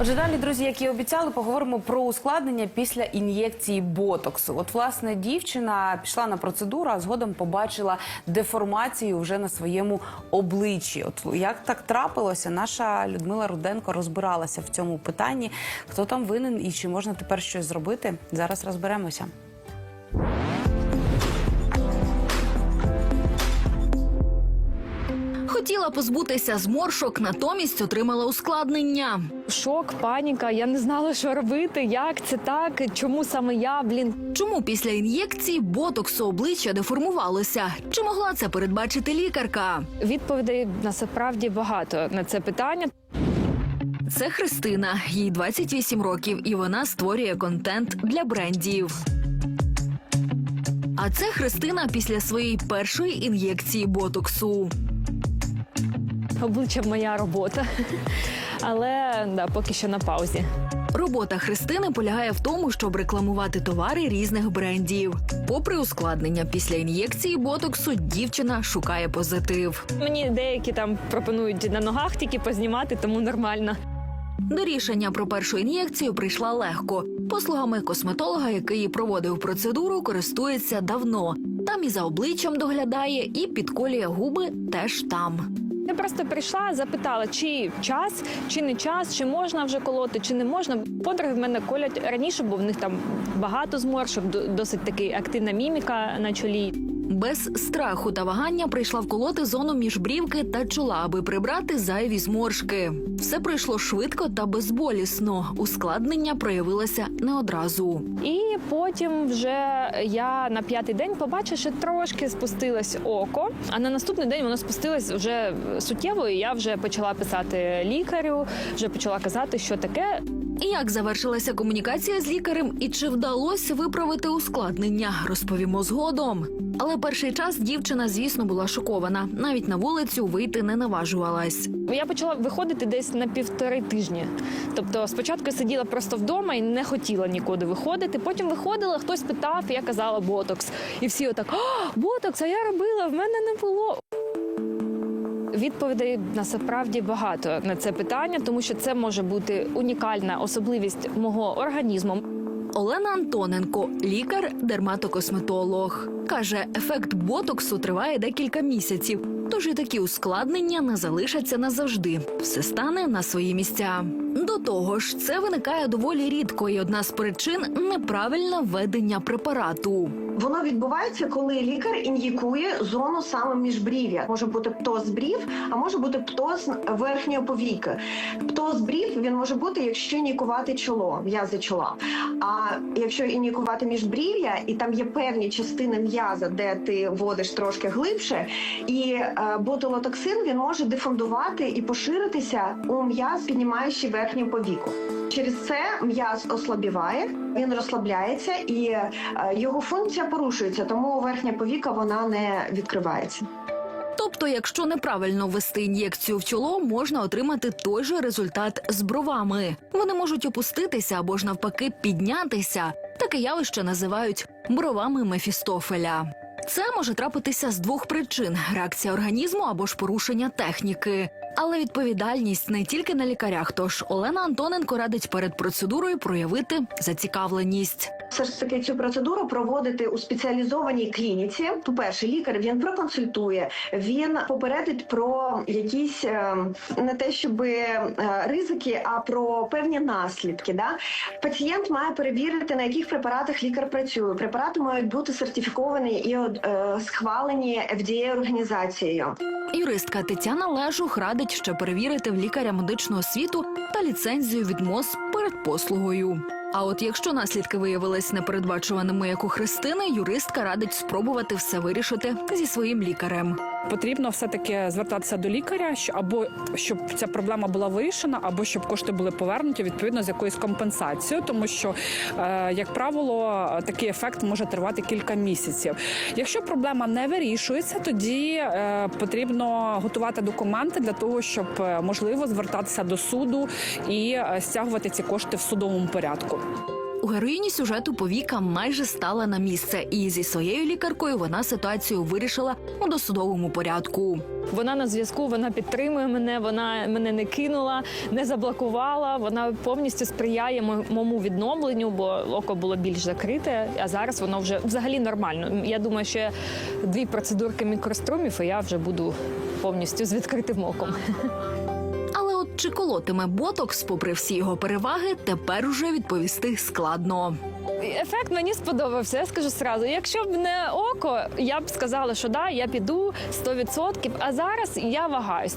Отже, далі, друзі, як і обіцяли, поговоримо про ускладнення після ін'єкції ботоксу. От, власне, дівчина пішла на процедуру, а згодом побачила деформацію вже на своєму обличчі. От як так трапилося, наша Людмила Руденко розбиралася в цьому питанні. Хто там винен і чи можна тепер щось зробити? Зараз розберемося. Хотіла позбутися зморшок, натомість отримала ускладнення. Шок, паніка. Я не знала, що робити, як це так, чому саме я, блін. Чому після ін'єкції ботоксу обличчя деформувалося? Чи могла це передбачити лікарка? Відповідей насправді багато на це питання. Це Христина, їй 28 років, і вона створює контент для брендів. А це Христина після своєї першої ін'єкції ботоксу. Обличчя моя робота. Але да, поки що на паузі. Робота Христини полягає в тому, щоб рекламувати товари різних брендів. Попри ускладнення після ін'єкції ботоксу, дівчина шукає позитив. Мені деякі там пропонують на ногах тільки познімати, тому нормально. До рішення про першу ін'єкцію прийшла легко. Послугами косметолога, який проводив процедуру, користується давно. Там і за обличчям доглядає, і підколює губи теж там. Просто прийшла, запитала, чи час, чи не час, чи можна вже колоти, чи не можна. Подруги в мене колять раніше, бо в них там багато зморшок, до- досить таки активна міміка на чолі. Без страху та вагання прийшла вколоти зону між брівки та чола, аби прибрати зайві зморшки. Все пройшло швидко та безболісно. Ускладнення проявилося не одразу. І потім вже я на п'ятий день побачила, що трошки спустилось око. А на наступний день воно спустилось вже суттєво. І я вже почала писати лікарю, вже почала казати, що таке. Як завершилася комунікація з лікарем, і чи вдалося виправити ускладнення, розповімо згодом. Але перший час дівчина, звісно, була шокована. Навіть на вулицю вийти не наважувалась. Я почала виходити десь на півтори тижні. Тобто, спочатку я сиділа просто вдома і не хотіла нікуди виходити. Потім виходила, хтось питав, я казала ботокс. І всі отак: О, ботокс, а я робила, в мене не було. Відповідей насправді багато на це питання, тому що це може бути унікальна особливість мого організму. Олена Антоненко, лікар, дерматокосметолог, каже, ефект ботоксу триває декілька місяців. Тож і такі ускладнення не залишаться назавжди. Все стане на свої місця. До того ж, це виникає доволі рідко, і одна з причин неправильне введення препарату. Воно відбувається, коли лікар ін'єкує зону саме міжбрів'я. Може бути птоз брів, а може бути птоз верхньої повіки. Птоз брів він може бути, якщо ін'єкувати чоло, м'язи чола. А якщо ін'єкувати міжбрів'я, і там є певні частини м'яза, де ти вводиш трошки глибше, і е, ботулотоксин він може дефондувати і поширитися у м'яз, піднімаючи верхню повіку. Через це м'яз ослабіває, він розслабляється і е, його функція порушується, тому верхня повіка вона не відкривається. Тобто, якщо неправильно ввести ін'єкцію в чоло, можна отримати той же результат з бровами. Вони можуть опуститися або ж навпаки піднятися. Таке явище називають бровами Мефістофеля. Це може трапитися з двох причин: реакція організму або ж порушення техніки. Але відповідальність не тільки на лікарях. Тож Олена Антоненко радить перед процедурою проявити зацікавленість. Все ж таки цю процедуру проводити у спеціалізованій клініці. По-перше, лікар він проконсультує, він попередить про якісь е, не те, щоб ризики, а про певні наслідки. Да? Пацієнт має перевірити, на яких препаратах лікар працює. Препарати мають бути сертифіковані і е, схвалені FDA організацією. Юристка Тетяна Лежух радить ще перевірити в лікаря медичного освіту та ліцензію від МОЗ перед послугою. А от якщо наслідки виявились непередбачуваними, як у Христини, юристка радить спробувати все вирішити зі своїм лікарем. Потрібно все-таки звертатися до лікаря, або щоб ця проблема була вирішена, або щоб кошти були повернуті відповідно з якоюсь компенсацією, тому що, е, як правило, такий ефект може тривати кілька місяців. Якщо проблема не вирішується, тоді е, потрібно готувати документи для того, щоб е, можливо звертатися до суду і стягувати ці кошти в судовому порядку. У героїні сюжету повіка майже стала на місце, і зі своєю лікаркою вона ситуацію вирішила у досудовому порядку. Вона на зв'язку, вона підтримує мене, вона мене не кинула, не заблокувала. Вона повністю сприяє моєму відновленню, бо око було більш закрите, а зараз воно вже взагалі нормально. Я думаю, що дві процедурки мікрострумів, і я вже буду повністю з відкритим оком. Чи колотиме ботокс, попри всі його переваги, тепер уже відповісти складно. Ефект мені сподобався. Я скажу сразу. Якщо б не око, я б сказала, що да, я піду 100%, А зараз я вагаюсь.